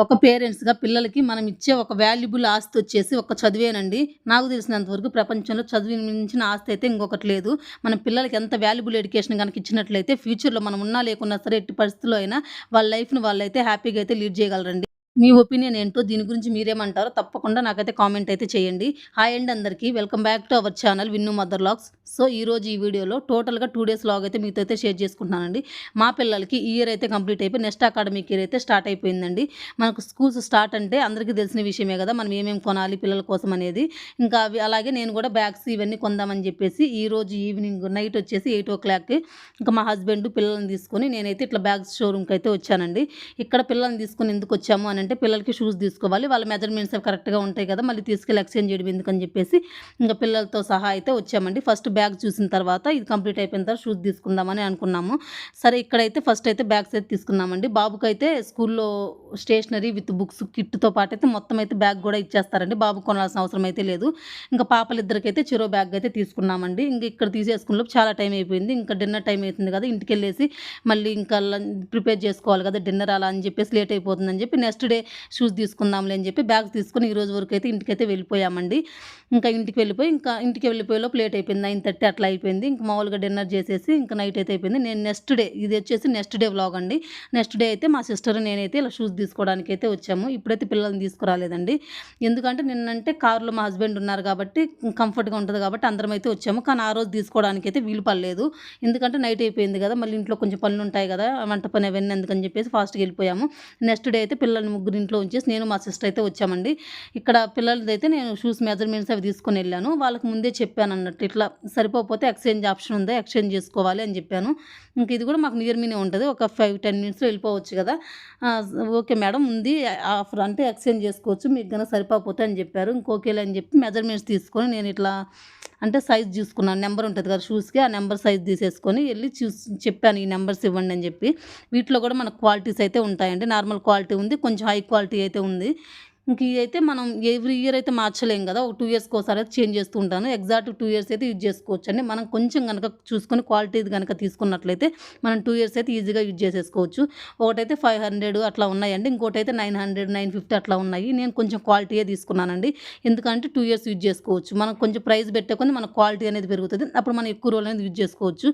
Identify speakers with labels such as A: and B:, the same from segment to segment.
A: ఒక పేరెంట్స్‌గా పిల్లలకి మనం ఇచ్చే ఒక వాల్యుబుల్ ఆస్తి వచ్చేసి ఒక చదివేనండి నాకు తెలిసినంత వరకు ప్రపంచంలో చదువు మించిన ఆస్తి అయితే ఇంకొకటి లేదు. మన పిల్లలకి ఎంత వాల్యుబుల్ ఎడ్యుకేషన్ కనుక ఇచ్చినట్లయితే ఫ్యూచర్‌లో మనం ఉన్నా లేకున్నా సరే ఎట్టి పరిస్థితుల్లో అయినా వాళ్ళ లైఫ్‌ని వాళ్ళైతే హ్యాపీగా అయితే లీడ్ చేయగలరండి. మీ ఒపీనియన్ ఏంటో దీని గురించి మీరేమంటారో తప్పకుండా నాకైతే కామెంట్ అయితే చేయండి. హాయ్ అండ్ అందరికీ. Welcome back to our channel Vinnu mother logs so ఈరోజు ఈ వీడియోలో టోటల్‌గా టూ డేస్ లాగ్ అయితే మీతో అయితే షేర్ చేసుకుంటున్నానండి. మా పిల్లలకి ఈ ఇయర్ అయితే కంప్లీట్ అయిపోయి నెక్స్ట్ అకాడమిక్ ఇయర్ అయితే స్టార్ట్ అయిపోయిందండి. మనకు స్కూల్స్ స్టార్ట్ అంటే అందరికీ తెలిసిన విషయమే కదా! మనం ఏమేమి కొనాలి పిల్లల కోసం అనేది. ఇంకా అవి అలాగే నేను కూడా బ్యాగ్స్ ఇవన్నీ కొందామని చెప్పేసి ఈరోజు ఈవినింగ్ నైట్ వచ్చేసి 8:00కి ఇంకా మా హస్బెండ్ పిల్లల్ని తీసుకొని నేనైతే ఇట్లా బ్యాగ్స్ షోరూమ్‌కి అయితే వచ్చానండి. ఇక్కడ పిల్లల్ని తీసుకొని ఎందుకు వచ్చాము అని అంటే పిల్లలకి షూస్ తీసుకోవాలి. వాళ్ళ మెజర్‌మెంట్స్ కరెక్ట్‌గా ఉంటాయి కదా! మళ్ళీ తీసుకెళ్ళి ఎక్స్చేంజ్ చేయడం ఎందుకని చెప్పేసి ఇంకా పిల్లలతో సహా అయితే వచ్చామండి. ఫస్ట్ బ్యాగ్ చూసిన తర్వాత ఇది కంప్లీట్ అయిపోయిన తర్వాత షూస్ తీసుకుందామని అనుకున్నాము. సరే ఇక్కడైతే ఫస్ట్ అయితే బ్యాగ్స్ అయితే తీసుకున్నామండి. బాబుకైతే స్కూల్‌లో స్టేషనరీ విత్ బుక్స్ కిట్‌తో పాటు అయితే మొత్తం అయితే బ్యాగ్ కూడా ఇచ్చేస్తారండి. బాబు కొనాల్సిన అవసరం అయితే లేదు. ఇంకా పాపలిద్దరికైతే చిరో బ్యాగ్ అయితే తీసుకున్నామండి. ఇంక ఇక్కడ తీసేసుకునేలోపు చాలా టైం అయిపోయింది. ఇంకా డిన్నర్ టైం అవుతుంది కదా! ఇంటికెళ్ళేసి మళ్ళీ ఇంకా ప్రిపేర్ చేసుకోవాలి కదా! డిన్నర్ అలా అని చెప్పేసి లేట్ అయిపోతుందని చెప్పి నెక్స్ట్ డే షూస్ తీసుకుందాంలే అని చెప్పి బ్యాగ్స్ తీసుకొని ఈ రోజు వరకు అయితే ఇంటికైతే వెళ్ళిపోయామండి. ఇంకా ఇంటికి వెళ్ళిపోయి ఇంకా ఇంటికి వెళ్ళిపోయేలో ప్లేట్ అయిపోయింది. 9:30 అట్లా అయిపోయింది. ఇంకా మామూలుగా డిన్నర్ చేసేసి ఇంకా నైట్ అయితే అయిపోయింది. నేను నెక్స్ట్ డే ఇది వచ్చేసి నెక్స్ట్ డే వ్లాగ్ అండి. నెక్స్ట్ డే అయితే మా సిస్టర్ నేనైతే ఇలా షూస్ తీసుకోవడానికి అయితే వచ్చాము. ఇప్పుడైతే పిల్లల్ని తీసుకురాలేదండి. ఎందుకంటే నిన్నంటే కారులో మా హస్బెండ్ ఉన్నారు కాబట్టి కంఫర్ట్‌గా ఉంటుంది కాబట్టి అందరం అయితే వచ్చాము. కానీ ఆ రోజు తీసుకోవడానికి అయితే వీలు పడలేదు. ఎందుకంటే నైట్ అయిపోయింది కదా! మళ్ళీ ఇంట్లో కొంచెం పనులు ఉంటాయి కదా! వంట పని అవన్నీ ఎందుకని చెప్పేసి ఫాస్ట్‌గా వెళ్ళిపోయాము. నెక్స్ట్ డే అయితే పిల్లల్ని ముగ్గురు ఇంట్లో ఉంచేసి నేను మా సిస్టర్ అయితే వచ్చామండి. ఇక్కడ పిల్లలదైతే నేను షూస్ మెజర్‌మెంట్స్ అవి తీసుకొని వెళ్ళాను. వాళ్ళకి ముందే చెప్పాను అన్నట్టు ఇట్లా సరిపోతే ఎక్స్చేంజ్ ఆప్షన్ ఉందా ఎక్స్చేంజ్ చేసుకోవాలి అని చెప్పాను. ఇంక ఇది కూడా మాకు నియర్ మీనే ఉంటుంది ఒక 5, 10 మినిట్స్‌లో వెళ్ళిపోవచ్చు కదా! ఓకే మేడం ఉంది ఆఫర్ అంటే ఎక్స్చేంజ్ చేసుకోవచ్చు. మీకు గనక సరిపోతే అని చెప్పారు. ఇంక అని చెప్పి మెజర్‌మెంట్స్ తీసుకొని నేను ఇట్లా అంటే సైజ్ చూసుకున్నాను. నెంబర్ ఉంటుంది కదా! షూస్‌కి ఆ నెంబర్ సైజ్ తీసేసుకొని వెళ్ళి చూసి చెప్పాను. ఈ నెంబర్స్ ఇవ్వండి అని చెప్పి. వీటిలో కూడా మనకు క్వాలిటీస్ అయితే ఉంటాయండి. నార్మల్ క్వాలిటీ ఉంది. కొంచెం హై క్వాలిటీ అయితే ఉంది. ఇంక ఇదైతే మనం ఎవ్రీ ఇయర్ అయితే మార్చలేం కదా! ఒక టూ ఇయర్స్‌కి ఒకసారి అయితే చేంజ్ చేస్తూ ఉంటాను. ఎగ్జాక్ట్ టూ ఇయర్స్ అయితే యూజ్ చేసుకోవచ్చండి. మనం కొంచెం కనుక చూసుకొని క్వాలిటీది కనుక తీసుకున్నట్లయితే మనం టూ ఇయర్స్ అయితే ఈజీగా యూజ్ చేసేసుకోవచ్చు. ఒకటైతే 500 అట్లా ఉన్నాయండి. ఇంకోటైతే 900, 950 అట్లా ఉన్నాయి. నేను కొంచెం క్వాలిటీయే తీసుకున్నానండి. ఎందుకంటే టూ ఇయర్స్ యూజ్ చేసుకోవచ్చు. మనం కొంచెం ప్రైస్ పెట్టే మన క్వాలిటీ అనేది పెరుగుతుంది అప్పుడు మనం ఎక్కువ రోజులు అనేది యూజ్ చేసుకోవచ్చు.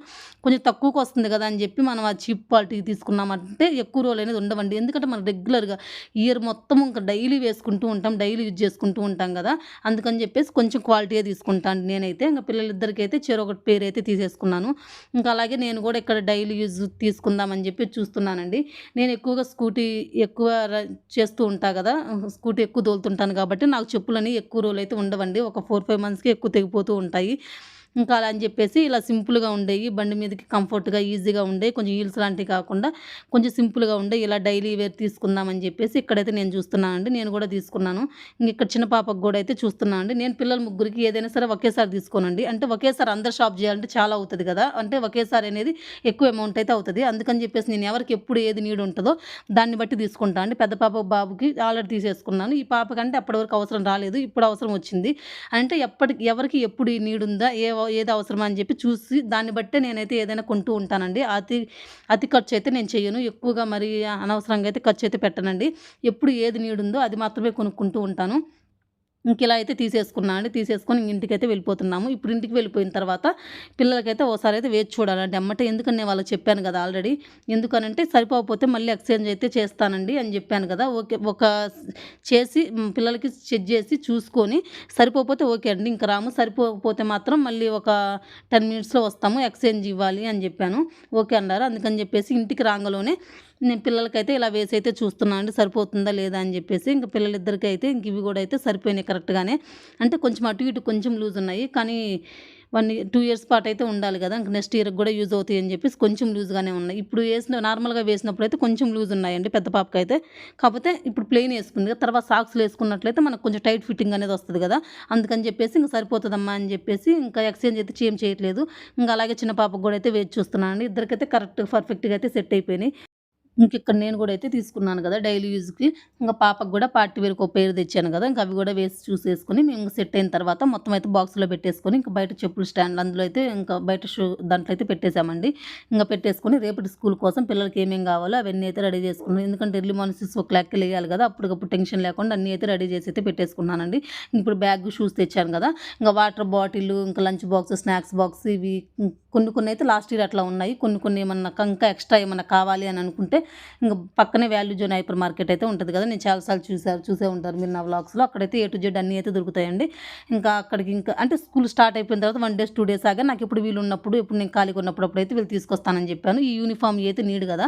A: కొంచెం తక్కువకి వస్తుంది కదా! అని చెప్పి మనం ఆ చీప్ క్వాలిటీ తీసుకున్నామంటే ఎక్కువ రోజులు అనేది ఉండవండి. ఎందుకంటే మనం రెగ్యులర్‌గా ఇయర్ మొత్తం ఇంకా డైలీ వేసుకుంటూ ఉంటాం. డైలీ యూజ్ చేసుకుంటూ ఉంటాం కదా! అందుకని చెప్పేసి కొంచెం క్వాలిటీ తీసుకుంటాను నేనైతే. ఇంక పిల్లలిద్దరికైతే చెరొకటి పేరు అయితే తీసేసుకున్నాను. ఇంకా అలాగే నేను కూడా ఇక్కడ డైలీ యూజ్ తీసుకుందాం అని చెప్పి చూస్తున్నానండి. నేను ఎక్కువగా స్కూటీ ఎక్కువ చేస్తూ ఉంటా కదా! స్కూటీ ఎక్కువ తోలుతుంటాను కాబట్టి నాకు చెప్పులని ఎక్కువ రోజులు అయితే ఉండవండి. ఒక 4, 5 మంత్స్‌కి ఎక్కువ తెగిపోతూ ఉంటాయి. ఇంకా అలా అని చెప్పేసి ఇలా సింపుల్‌గా ఉండేవి బండి మీదకి కంఫర్ట్‌గా ఈజీగా ఉండే కొంచెం హీల్స్ లాంటివి కాకుండా కొంచెం సింపుల్‌గా ఉండే ఇలా డైలీ వేర్ తీసుకుందాం అని చెప్పేసి ఇక్కడైతే నేను చూస్తున్నానండి. నేను కూడా తీసుకున్నాను. ఇంక ఇక్కడ చిన్న పాపకు కూడా అయితే చూస్తున్నానండి. నేను పిల్లల ముగ్గురికి ఏదైనా సరే ఒకేసారి తీసుకోనండి. అంటే ఒకేసారి అందరు షాప్ చేయాలంటే చాలా అవుతుంది కదా! అంటే ఒకేసారి అనేది ఎక్కువ అమౌంట్ అయితే అవుతుంది అందుకని చెప్పేసి నేను ఎవరికి ఎప్పుడు ఏది నీడ్ ఉంటుందో దాన్ని బట్టి తీసుకుంటాను అండి. పెద్ద పాప, బాబుకి ఆల్రెడీ తీసేసుకున్నాను. ఈ పాపకంటే అప్పటి వరకు అవసరం రాలేదు. ఇప్పుడు అవసరం వచ్చింది. అంటే ఎప్పటికి ఎవరికి ఎప్పుడు ఈ నీడుందా ఉందా? ఏ ఏది అవసరమని అని చెప్పి చూసి దాన్ని బట్టే నేనైతే ఏదైనా కొంటూ ఉంటానండి. అతి అతి ఖర్చు అయితే నేను చేయను ఎక్కువగా మరి అనవసరంగా అయితే ఖర్చు అయితే పెట్టనండి. ఎప్పుడు ఏది నీడుందో ఉందో అది మాత్రమే కొనుక్కుంటూ ఉంటాను. ఇంక ఇలా అయితే తీసేసుకున్నా అండి. తీసేసుకొని ఇంటికైతే వెళ్ళిపోతున్నాము. ఇప్పుడు ఇంటికి వెళ్ళిపోయిన తర్వాత పిల్లలకైతే ఒకసారి అయితే వేచి చూడాలండి అమ్మట ఎందుకని నేను వాళ్ళకి చెప్పాను కదా! ఆల్రెడీ. ఎందుకనంటే సరిపోకపోతే మళ్ళీ ఎక్స్చేంజ్ అయితే చేస్తానండి అని చెప్పాను కదా! ఓకే ఒక చేసి పిల్లలకి చెక్ చేసి చూసుకొని సరిపోకపోతే ఓకే అండి. ఇంక రాము. సరిపోకపోతే మాత్రం మళ్ళీ ఒక 10 మినిట్స్‌లో వస్తాము. ఎక్స్చేంజ్ ఇవ్వాలి అని చెప్పాను. ఓకే అన్నారు. అందుకని చెప్పేసి ఇంటికి రాంగలోనే నేను పిల్లలకైతే ఇలా వేసి అయితే చూస్తున్నాను అండి. సరిపోతుందా లేదా అని చెప్పేసి. ఇంకా పిల్లలిద్దరికీ అయితే ఇంక ఇవి కూడా అయితే సరిపోయినాయి కరెక్ట్‌గానే. అంటే కొంచెం అటు ఇటు కొంచెం లూజ్ ఉన్నాయి. కానీ వన్ ఇయర్ 2 ఇయర్స్ పాటు అయితే ఉండాలి కదా! ఇంక నెక్స్ట్ ఇయర్‌కి కూడా యూజ్ అవుతాయి అని చెప్పేసి కొంచెం లూజ్‌గానే ఉన్నాయి. ఇప్పుడు వేసిన నార్మల్‌గా వేసినప్పుడు అయితే కొంచెం లూజ్ ఉన్నాయండి పెద్ద పాపకైతే. కాకపోతే ఇప్పుడు ప్లెయిన్ వేసుకుంది కదా! తర్వాత సాక్స్‌లు వేసుకున్నట్లయితే మనకు కొంచెం టైట్ ఫిట్టింగ్ అనేది వస్తుంది కదా! అందుకని చెప్పేసి ఇంక సరిపోతుందమ్మా అని చెప్పేసి ఇంకా ఎక్స్చేంజ్ అయితే ఏం చేయట్లేదు. ఇంకా అలాగే చిన్న పాపకి కూడా అయితే వేచి చూస్తున్నాను అండి ఇద్దరికైతే కరెక్ట్ పర్ఫెక్ట్‌గా అయితే సెట్ అయిపోయినాయి. ఇంక ఇక్కడ నేను కూడా అయితే తీసుకున్నాను కదా డైలీ యూజ్కి. ఇంకా పాపకు కూడా పార్టీ వేర్కి ఒక పేరు తెచ్చాను కదా ఇంకా అవి కూడా వేసి చూసేసుకొని మేము సెట్ అయిన తర్వాత మొత్తం అయితే బాక్స్లో పెట్టేసుకొని ఇంకా బయట చెప్పులు స్టాండ్ అందులో అయితే ఇంకా బయట షూ దాంట్లో అయితే పెట్టేశామండి. ఇంకా పెట్టేసుకొని రేపటి స్కూల్ కోసం పిల్లలకి ఏమేమి కావాలో అవన్నీ అయితే రెడీ చేసుకున్నాను ఎందుకంటే ఎర్లీ మార్నింగ్ సిక్స్ ఓ క్లాక్కి లేయాలి కదా అప్పటికప్పుడు టెన్షన్ లేకుండా అన్నీ అయితే రెడీ చేసి అయితే పెట్టేసుకున్నానండి. ఇప్పుడు బ్యాగ్ షూస్ తెచ్చాను కదా ఇంకా వాటర్ బాటిల్ ఇంకా లంచ్ బాక్స్ స్నాక్స్ బాక్స్ ఇవి కొన్ని కొన్ని అయితే లాస్ట్ ఇయర్ అట్లా ఉన్నాయి. కొన్ని కొన్ని ఏమన్నా ఇంకా ఎక్స్ట్రా ఏమన్నా కావాలి అని అనుకుంటే ఇంకా పక్కనే వాల్యూ జోన్ హైపర్ మార్కెట్ అయితే ఉంటుంది కదా. నేను చాలాసార్లు చూసారు చూసే ఉంటారు మీరు నా వ్లాగ్స్లో అక్కడైతే ఏ టు జెడ్ అన్నీ అయితే దొరుకుతాయండి. ఇంకా అక్కడికి ఇంకా అంటే స్కూల్ స్టార్ట్ అయిపోయిన తర్వాత వన్ డేస్ టూ డేస్ ఆగా నాకు ఇప్పుడు వీలు ఉన్నప్పుడు ఇప్పుడు నేను ఖాళీగా ఉన్నప్పుడు అయితే వీళ్ళు తీసుకొస్తానని చెప్పాను. ఈ యూనిఫామ్ అయితే నీడు కదా.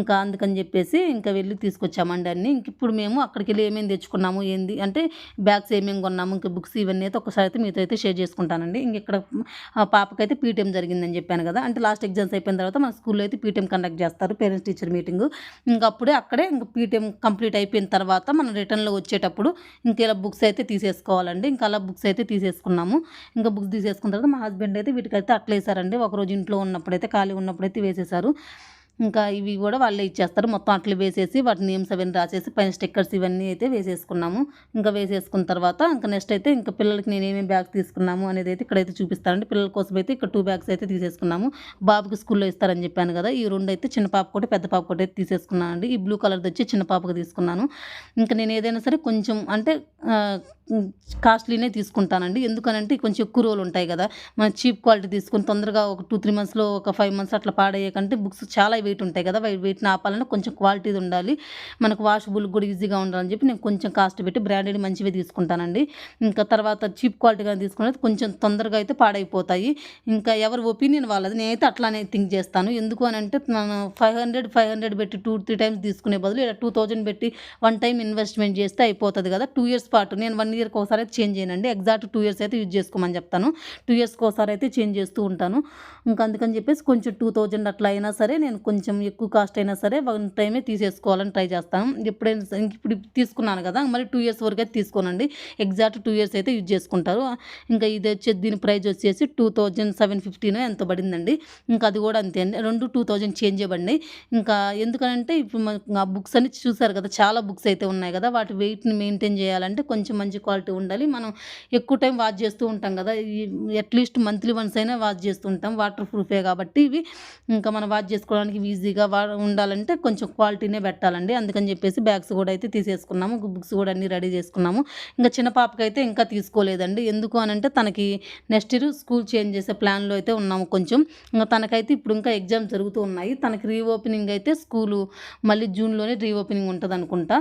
A: ఇంకా అందుకని చెప్పేసి ఇంకా వెళ్ళి తీసుకొచ్చామండి అన్ని. ఇంక ఇప్పుడు మేము అక్కడికి వెళ్ళి ఏమేమి తెచ్చుకున్నాము ఏంది అంటే బ్యాగ్స్ ఏమేమి కొన్నాము ఇంకా బుక్స్ ఇవన్నీ అయితే ఒకసారి అయితే మీతో అయితే షేర్ చేసుకుంటానండి. ఇంక ఇక్కడ ఆ పాపకైతే పీటీఎం జరిగిందని చెప్పాను కదా. అంటే లాస్ట్ ఎగ్జామ్స్ అయిపోయిన తర్వాత మన స్కూల్లో అయితే పీటీఎం కండక్ట్ చేస్తారు పేరెంట్స్ టీచర్ మీటింగ్. ఇంకా అప్పుడే అక్కడే ఇంకా పీటీఎం కంప్లీట్ అయిపోయిన తర్వాత మనం రిటర్న్లో వచ్చేటప్పుడు ఇంకా ఇలా బుక్స్ అయితే తీసేసుకోవాలండి. ఇంకా అలా బుక్స్ అయితే తీసేసుకున్నాము. ఇంకా బుక్స్ తీసేసుకున్న తర్వాత మా హస్బెండ్ అయితే వీటికైతే అట్లేసారండి. ఒకరోజు ఇంట్లో ఉన్నప్పుడైతే ఖాళీ ఉన్నప్పుడైతే వేసేసారు. ఇంకా ఇవి కూడా వాళ్ళే ఇచ్చేస్తారు. మొత్తం అట్లు వేసేసి వాటి నేమ్స్ అవన్నీ రాసేసి పైన స్టిక్కర్స్ ఇవన్నీ అయితే వేసేసుకున్నాము. ఇంకా వేసేసుకున్న తర్వాత ఇంకా నెక్స్ట్ అయితే ఇంకా పిల్లలకి నేను ఏమేమి బ్యాగ్ తీసుకున్నాము అనేది అయితే ఇక్కడైతే చూపిస్తానండి. పిల్లల కోసం అయితే ఇక్కడ టూ బ్యాగ్స్ అయితే తీసేసుకున్నాము. బాబుకి స్కూల్లో ఇస్తారని చెప్పాను కదా ఈ రెండు అయితే చిన్న పాప ఒకటి పెద్ద పాప ఒకటి అయితే తీసేసుకున్నానండి. ఈ బ్లూ కలర్ది వచ్చి చిన్న పాపకు తీసుకున్నాను. ఇంకా నేను ఏదైనా సరే కొంచెం అంటే కాస్ట్లీనే తీసుకుంటానండి. ఎందుకనంటే కొంచెం ఎక్కువ రోజులు ఉంటాయి కదా. మనం చీప్ క్వాలిటీ తీసుకుని తొందరగా ఒక టూ త్రీ మంత్స్లో ఒక ఫైవ్ మంత్స్ అట్లా పాడయ్యేకంటే బుక్స్ చాలా వెయిట్ ఉంటాయి కదా. వెయిట్ని ఆపాలన్నా కొంచెం క్వాలిటీది ఉండాలి. మనకు వాషబుల్ కూడా ఈజీగా ఉండాలని చెప్పి నేను కొంచెం కాస్ట్ పెట్టి బ్రాండెడ్ మంచివి తీసుకుంటానండి. ఇంకా తర్వాత చీప్ క్వాలిటీగా తీసుకునేది కొంచెం తొందరగా అయితే పాడైపోతాయి. ఇంకా ఎవరి ఒపీనియన్ వాళ్ళది. నేనైతే అట్లానే థింక్ చేస్తాను. ఎందుకు అని అంటే మనం ఫైవ్ హండ్రెడ్ ఫైవ్ హండ్రెడ్ పెట్టి టూ త్రీ టైమ్స్ తీసుకునే బదులు ఇలా టూ థౌజండ్ పెట్టి వన్ టైం ఇన్వెస్ట్మెంట్ చేస్తే అయిపోతుంది కదా. టూ ఇయర్స్ పాటు నేను వన్ ఇయర్కి ఒకసారి అయితే చేంజ్ చేయనండి ఎగ్జాక్ట్ టూ ఇయర్స్ అయితే యూజ్ చేసుకోమని చెప్తాను. టూ ఇయర్స్కి ఒకసారి అయితే చేంజ్ చేస్తూ ఉంటాను. ఇంకా అందుకని చెప్పేసి కొంచెం టూ థౌజండ్ అట్లా అయినా సరే నేను కొంచెం ఎక్కువ కాస్ట్ అయినా సరే వన్ టైమే తీసేసుకోవాలని ట్రై చేస్తాను. ఎప్పుడైనా ఇప్పుడు తీసుకున్నాను కదా మళ్ళీ టూ ఇయర్స్ వరకు అయితే తీసుకోనండి. ఎగ్జాక్ట్ టూ ఇయర్స్ అయితే యూజ్ చేసుకుంటారు. ఇంకా ఇది వచ్చేసి దీని ప్రైస్ వచ్చేసి టూ థౌజండ్ సెవెన్ ఫిఫ్టీన్ ఎంత పడిందండి. ఇంకా అది కూడా అంతే అండి. రెండు టూ థౌజండ్ చేంజ్ ఇవ్వండి ఇంకా ఎందుకంటే ఇప్పుడు ఆ బుక్స్ అన్ని చూసారు కదా చాలా బుక్స్ అయితే ఉన్నాయి కదా వాటి వెయిట్ని మెయింటైన్ చేయాలంటే కొంచెం మంచి క్వాలిటీ ఉండాలి. మనం ఎక్కువ టైం వాచ్ చేస్తూ ఉంటాం కదా. అట్లీస్ట్ మంత్లీ వన్స్ అయినా వాచ్ చేస్తూ ఉంటాం. వాటర్ ప్రూఫే కాబట్టి ఇవి ఇంకా మనం వాచ్ చేసుకోవడానికి ఈజీగా వా ఉండాలంటే కొంచెం క్వాలిటీనే పెట్టాలండి. అందుకని చెప్పేసి బ్యాగ్స్ కూడా అయితే తీసేసుకున్నాము. బుక్స్ కూడా అన్నీ రెడీ చేసుకున్నాము. ఇంకా చిన్న పాపకైతే ఇంకా తీసుకోలేదండి. ఎందుకు అని అంటే తనకి నెక్స్ట్ ఇయర్ స్కూల్ చేంజ్ చేసే ప్లాన్లో అయితే ఉన్నాము కొంచెం. ఇంకా తనకైతే ఇప్పుడు ఇంకా ఎగ్జామ్స్ జరుగుతూ ఉన్నాయి. తనకి రీఓపెనింగ్ అయితే స్కూలు మళ్ళీ జూన్లోనే రీఓపెనింగ్ ఉంటుంది అనుకుంటా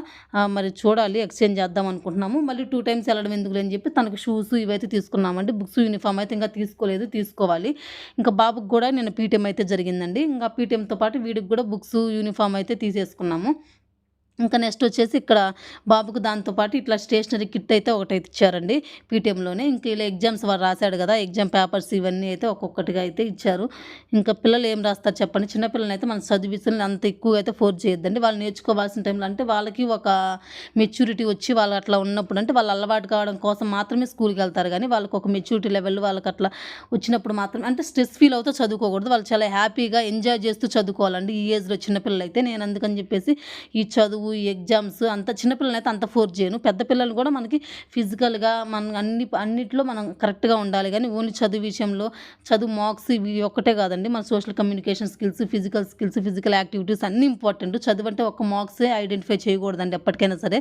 A: మరి చూడాలి. ఎక్స్చేంజ్ చేద్దాం అనుకుంటున్నాము. మళ్ళీ టూ టైమ్స్ వెళ్ళడం ఎందుకు అని చెప్పి తనకి షూస్ ఇవైతే తీసుకున్నామండి. బుక్స్ యూనిఫామ్ అయితే ఇంకా తీసుకోలేదు తీసుకోవాలి. ఇంకా బాబుకి కూడా నేను పీటీఎం అయితే జరిగిందండి. ఇంకా పీటీఎంతో పాటు వీడికి కూడా బుక్స్ యూనిఫామ్ అయితే తీసేసుకున్నాము. ఇంకా నెక్స్ట్ వచ్చేసి ఇక్కడ బాబుకు దాంతోపాటు ఇట్లా స్టేషనరీ కిట్ అయితే ఒకటి అయితే ఇచ్చారండి పీటీఎంలోనే ఇంకా ఇలా ఎగ్జామ్స్ వాళ్ళు రాశాడు కదా ఎగ్జామ్ పేపర్స్ ఇవన్నీ అయితే ఒక్కొక్కటిగా అయితే ఇచ్చారు. ఇంకా పిల్లలు ఏం రాస్తారు చెప్పండి? చిన్నపిల్లలు అయితే మన చదివిస్తున్న అంత ఎక్కువ అయితే ఫోర్స్ చేయొద్దండి. వాళ్ళు నేర్చుకోవాల్సిన టైంలో అంటే వాళ్ళకి ఒక మెచ్యూరిటీ వచ్చి వాళ్ళు అట్లా ఉన్నప్పుడు అంటే వాళ్ళు అలవాటు కావడం కోసం మాత్రమే స్కూల్కి వెళ్తారు కానీ వాళ్ళకి ఒక మెచ్యూరిటీ లెవెల్ వాళ్ళకి అట్లా వచ్చినప్పుడు మాత్రం అంటే స్ట్రెస్ ఫీల్ అవుతూ చదువుకోకూడదు. వాళ్ళు చాలా హ్యాపీగా ఎంజాయ్ చేస్తూ చదువుకోవాలండి ఈ ఏజ్లో చిన్నపిల్లలు అయితే నేను అందుకని చెప్పేసి ఈ చదువు ఈ ఎగ్జామ్స్ అంత చిన్నపిల్లలు అయితే అంత ఫోర్స్ చేయను. పెద్ద పిల్లలు కూడా మనకి ఫిజికల్గా మన అన్ని అన్నిట్లో మనం కరెక్ట్గా ఉండాలి. కానీ ఓన్లీ చదువు విషయంలో చదువు మార్క్స్ ఇవి ఒక్కటే కాదండి. మన social communication skills physical skills physical activities అన్నీ ఇంపార్టెంట్ చదువు అంటే ఒక మార్క్సే ఐడెంటిఫై చేయకూడదండి ఎప్పటికైనా సరే.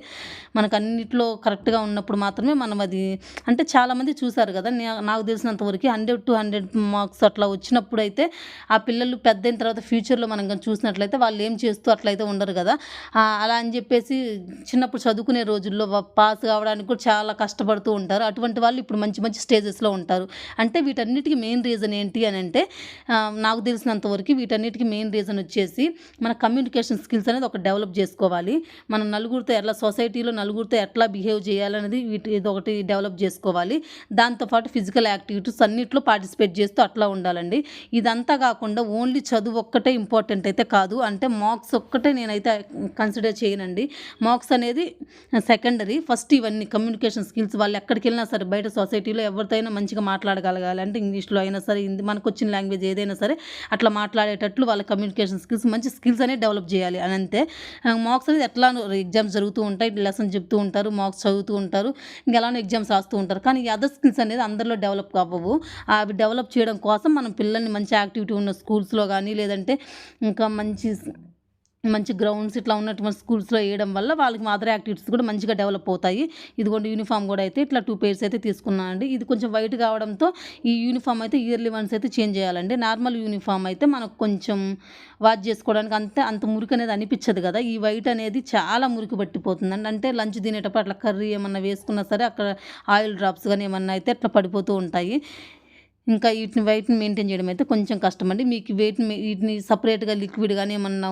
A: మనకు అన్నిట్లో కరెక్ట్గా ఉన్నప్పుడు మాత్రమే మనం అది అంటే చాలామంది చూశారు కదా నాకు తెలిసినంత వరకు హండ్రెడ్ టు హండ్రెడ్ మార్క్స్ అట్లా వచ్చినప్పుడు అయితే ఆ పిల్లలు పెద్ద అయిన తర్వాత ఫ్యూచర్లో మనం చూసినట్లయితే వాళ్ళు ఏం చేస్తూ అట్లయితే ఉండరు కదా. అలా అలా అని చెప్పేసి చిన్నప్పుడు చదువుకునే రోజుల్లో పాస్ కావడానికి కూడా చాలా కష్టపడుతూ ఉంటారు. అటువంటి వాళ్ళు ఇప్పుడు మంచి మంచి స్టేజెస్లో ఉంటారు. అంటే వీటన్నిటికీ మెయిన్ రీజన్ ఏంటి అని అంటే నాకు తెలిసినంత వరకు వీటన్నిటికీ మెయిన్ రీజన్ వచ్చేసి మన కమ్యూనికేషన్ స్కిల్స్ అనేది ఒక డెవలప్ చేసుకోవాలి. మనం నలుగురితో ఎట్లా సొసైటీలో నలుగురితో ఎట్లా బిహేవ్ చేయాలనేది వీటి ఇది ఒకటి డెవలప్ చేసుకోవాలి. దాంతోపాటు ఫిజికల్ యాక్టివిటీస్ అన్నిట్లో పార్టిసిపేట్ చేస్తూ అట్లా ఉండాలండి. ఇదంతా కాకుండా ఓన్లీ చదువు ఒక్కటే ఇంపార్టెంట్ అయితే కాదు. అంటే మార్క్స్ ఒక్కటే నేనైతే కన్సిడర్ చేయనండి. మార్క్స్ అనేది సెకండరీ. ఫస్ట్ ఇవన్నీ కమ్యూనికేషన్ స్కిల్స్ వాళ్ళు ఎక్కడికి వెళ్ళినా సరే బయట సొసైటీలో ఎవరితో అయినా మంచిగా మాట్లాడగలగాలి. అంటే ఇంగ్లీష్లో అయినా సరే హిందీ మనకు వచ్చిన లాంగ్వేజ్ ఏదైనా సరే అట్లా మాట్లాడేటట్లు వాళ్ళ కమ్యూనికేషన్ స్కిల్స్ మంచి స్కిల్స్ అనేది డెవలప్ చేయాలి. అని అంతే. మార్క్స్ అనేది ఎట్లా ఎగ్జామ్స్ జరుగుతూ ఉంటాయి లెసన్ చెప్తూ ఉంటారు మార్క్స్ చదువుతూ ఉంటారు ఇంకా ఎలానో ఎగ్జామ్స్ రాస్తూ ఉంటారు. కానీ అదర్ స్కిల్స్ అనేది అందరిలో డెవలప్ అవ్వవు. అవి డెవలప్ చేయడం కోసం మనం పిల్లల్ని మంచి యాక్టివిటీ ఉన్న స్కూల్స్లో కానీ లేదంటే ఇంకా మంచి మంచి గ్రౌండ్స్ ఇట్లా ఉన్నటువంటి స్కూల్స్లో వేయడం వల్ల వాళ్ళకి అదర్ యాక్టివిటీస్ కూడా మంచిగా డెవలప్ అవుతాయి. ఇదిగోండి యూనిఫామ్ కూడా అయితే ఇట్లా టూ పేర్స్ అయితే తీసుకున్నానండి ఇది కొంచెం వైట్ కావడంతో ఈ యూనిఫామ్ అయితే ఇయర్లీ వన్స్ అయితే చేంజ్ చేయాలండి. నార్మల్ యూనిఫామ్ అయితే మనకు కొంచెం వాచ్ చేసుకోవడానికి అంతే అంత మురికి అనేది అనిపించదు కదా. ఈ వైట్ అనేది చాలా మురికి పట్టిపోతుందండి. అంటే లంచ్ తినేటప్పుడు అట్లా కర్రీ ఏమన్నా వేసుకున్నా సరే అక్కడ ఆయిల్ డ్రాప్స్ కానీ ఏమన్నా అయితే అట్లా పడిపోతూ ఉంటాయి. ఇంకా వీటిని వైట్ని మెయింటైన్ చేయడం అయితే కొంచెం కష్టం అండి. మీకు వెయిట్ని వీటిని సపరేట్గా లిక్విడ్ కానీ ఏమన్నా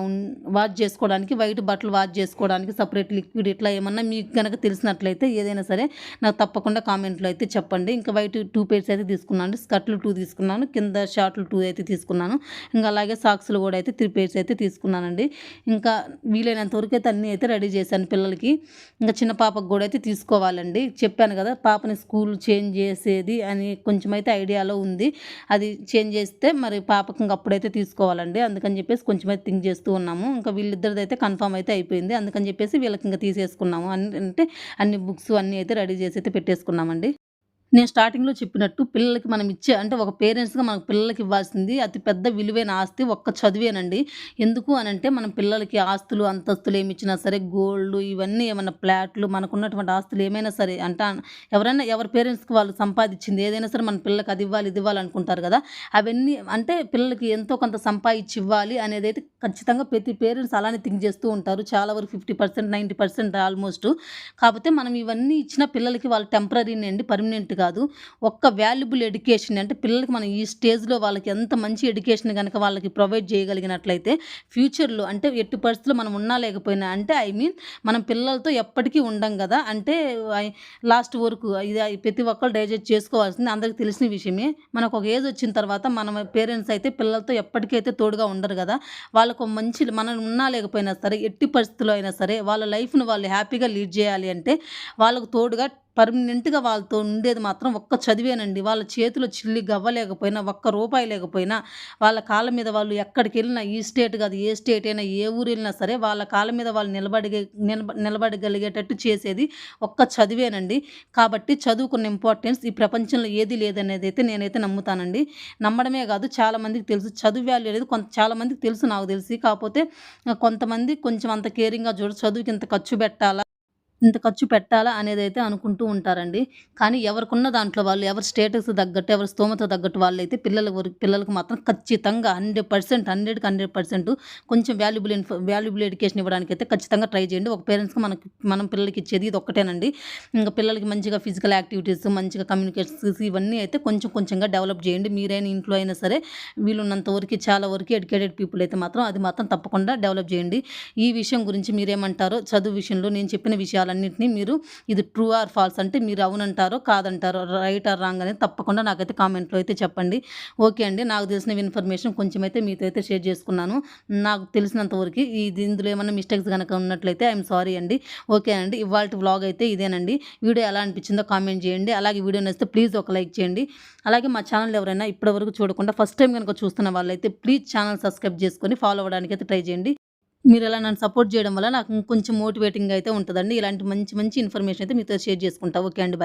A: వాష్ చేసుకోవడానికి వైట్ బట్టలు వాష్ చేసుకోవడానికి సపరేట్ లిక్విడ్ ఇట్లా ఏమన్నా మీకు కనుక తెలిసినట్లయితే ఏదైనా సరే నాకు తప్పకుండా కామెంట్లో అయితే చెప్పండి. ఇంకా వైట్ టూ పేర్స్ అయితే తీసుకున్నాను స్కర్ట్లు టూ తీసుకున్నాను. కింద షార్ట్లు టూ అయితే తీసుకున్నాను. ఇంకా అలాగే సాక్స్లు కూడా అయితే త్రీ పేర్స్ అయితే తీసుకున్నానండి ఇంకా వీలైనంత వరకు అయితే అన్నీ అయితే రెడీ చేశాను పిల్లలకి. ఇంకా చిన్న పాపకు కూడా అయితే తీసుకోవాలండి. చెప్పాను కదా పాపని స్కూల్ చేంజ్ చేసేది అని కొంచెం అయితే ఐడియాలో ఉంది. అది చేంజ్ చేస్తే మరి పాపకి ఇంకా అప్పుడైతే తీసుకోవాలండి. అందుకని చెప్పేసి కొంచెం అయితే థింక్ చేస్తూ ఉన్నాము. ఇంకా వీళ్ళిద్దరిది అయితే కన్ఫామ్ అయితే అయిపోయింది. అందుకని చెప్పేసి వీళ్ళకి ఇంకా తీసేసుకున్నాము. అన్ని అంటే అన్ని బుక్స్ అన్నీ అయితే రెడీ చేసి అయితే పెట్టేసుకున్నామండి. నేను స్టార్టింగ్లో చెప్పినట్టు పిల్లలకి మనం ఇచ్చే అంటే ఒక పేరెంట్స్గా మనకు పిల్లలకి ఇవ్వాల్సింది అతి పెద్ద విలువైన ఆస్తి ఒక్క చదివేనండి. ఎందుకు అని అంటే మనం పిల్లలకి ఆస్తులు అంతస్తులు ఏమి ఇచ్చినా సరే గోల్డ్ ఇవన్నీ ఏమైనా ఫ్లాట్లు మనకున్నటువంటి ఆస్తులు ఏమైనా సరే అంటే ఎవరైనా ఎవరి పేరెంట్స్కి వాళ్ళు సంపాదించింది ఏదైనా సరే మన పిల్లలకి అది ఇవ్వాలి ఇది ఇవ్వాలి అనుకుంటారు కదా. అవన్నీ అంటే పిల్లలకి ఎంతో కొంత సంపాదించి ఇవ్వాలి అనేది అయితే ఖచ్చితంగా ప్రతి పేరెంట్స్ అలానే థింక్ చేస్తూ ఉంటారు. చాలా వరకు fifty percent ninety percent almost కాకపోతే మనం ఇవన్నీ ఇచ్చిన పిల్లలకి వాళ్ళు టెంపరీని అండి పర్మనెంట్గా కాదు. ఒక్క వాల్యుబుల్ ఎడ్యుకేషన్ అంటే పిల్లలకి మనం ఈ స్టేజ్లో వాళ్ళకి ఎంత మంచి ఎడ్యుకేషన్ కనుక వాళ్ళకి ప్రొవైడ్ చేయగలిగినట్లయితే ఫ్యూచర్లో అంటే ఎట్టి పరిస్థితుల్లో మనం ఉన్నా లేకపోయినా అంటే ఐ మీన్ మనం పిల్లలతో ఎప్పటికీ ఉండం కదా. అంటే లాస్ట్ వరకు ఇది ప్రతి ఒక్కరు డైజెస్ట్ చేసుకోవాల్సింది అందరికి తెలిసిన విషయమే. మనకు ఒక ఏజ్ వచ్చిన తర్వాత మన పేరెంట్స్ అయితే పిల్లలతో ఎప్పటికైతే తోడుగా ఉండరు కదా. వాళ్ళకు మంచి మనం ఉన్నా లేకపోయినా సరే ఎట్టి పరిస్థితుల్లో అయినా సరే వాళ్ళ లైఫ్ను వాళ్ళు హ్యాపీగా లీడ్ చేయాలి అంటే వాళ్ళకు తోడుగా పర్మనెంట్గా వాళ్ళతో ఉండేది మాత్రం ఒక్క చదివేనండి. వాళ్ళ చేతిలో చిల్లి గవ్వలేకపోయినా ఒక్క రూపాయి లేకపోయినా వాళ్ళ కాళ్ళ మీద వాళ్ళు ఎక్కడికి వెళ్ళినా ఈ స్టేట్ కాదు ఏ స్టేట్ అయినా ఏ ఊరు వెళ్ళినా సరే వాళ్ళ కాళ్ళ మీద వాళ్ళు నిలబడి నిలబ నిలబడగలిగేటట్టు చేసేది ఒక్క చదివేనండి. కాబట్టి చదువుకున్న ఇంపార్టెన్స్ ఈ ప్రపంచంలో ఏది లేదనేది అయితే నేనైతే నమ్ముతానండి. నమ్మడమే కాదు చాలామందికి తెలుసు చదువు వాల్యూ అనేది కొంత చాలామందికి తెలుసు నాకు తెలిసి. కాకపోతే కొంతమంది కొంచెం అంత కేరింగ్గా చూడ చదువుకి ఇంత ఖర్చు పెట్టాలా? ఇంత ఖర్చు పెట్టాలా అనేది అయితే అనుకుంటూ ఉంటారండి. కానీ ఎవరికున్న దాంట్లో వాళ్ళు ఎవరి స్టేటస్ తగ్గట్టు ఎవరి స్తోమత తగ్గట్టు వాళ్ళు అయితే పిల్లల పిల్లలకు మాత్రం ఖచ్చితంగా హండ్రెడ్ పర్సెంట్ హండ్రెడ్కి హండ్రెడ్ పర్సెంట్ కొంచెం వాల్యుబుల్ ఇన్ఫో వాల్యుబుల్ ఎడ్యుకేషన్ ఇవ్వడానికి అయితే ఖచ్చితంగా ట్రై చేయండి. ఒక పేరెంట్స్కి మనకి మనం పిల్లలకి ఇచ్చేది ఇది ఒక్కటేనండి. ఇంకా పిల్లలకి మంచిగా ఫిజికల్ యాక్టివిటీస్ మంచిగా కమ్యూనికేషన్స్ ఇవన్నీ అయితే కొంచెం కొంచెంగా డెవలప్ చేయండి. మీరైనా ఇంట్లో అయినా సరే వీలున్నంత వరకు చాలా వరకు ఎడ్యుకేటెడ్ పీపుల్ అయితే మాత్రం అది మాత్రం తప్పకుండా డెవలప్ చేయండి. ఈ విషయం గురించి మీరేమంటారో చదువు విషయంలో నేను చెప్పిన విషయాలు విషయాలన్నింటినీ మీరు ఇది ట్రూ ఆర్ ఫాల్స్ అంటే మీరు అవునంటారో కాదంటారో రైట్ ఆర్ రాంగ్ అనేది తప్పకుండా నాకైతే కామెంట్లో అయితే చెప్పండి. ఓకే అండి నాకు తెలిసిన ఇన్ఫర్మేషన్ కొంచెం అయితే మీతో అయితే షేర్ చేసుకున్నాను. నాకు తెలిసినంత వరకు ఇది ఇందులో ఏమైనా మిస్టేక్స్ కనుక ఉన్నట్లయితే ఐఎమ్ సారీ అండి. ఓకే అండి ఇవాళ వ్లాగ్ అయితే ఇదేనండి. వీడియో ఎలా అనిపించిందో కామెంట్ చేయండి. అలాగే వీడియో నచ్చితే ప్లీజ్ ఒక లైక్ చేయండి. అలాగే మా ఛానల్ ఎవరైనా ఇప్పటివరకు చూడకుండా ఫస్ట్ టైం కనుక చూస్తున్న వాళ్ళైతే ప్లీజ్ ఛానల్ సబ్స్క్రైబ్ చేసుకొని ఫాలో అవ్వడానికి అయితే ట్రై చేయండి. మీరు అలా నన్ను సపోర్ట్ చేయడం వల్ల నాకు కొంచెం మోటివేటింగ్ అయితే ఉంటుందండి. ఇలాంటి మంచి మంచి ఇన్ఫర్మేషన్ అయితే మీతో షేర్ చేసుకుంటా. ఓకే అండి బాయ్.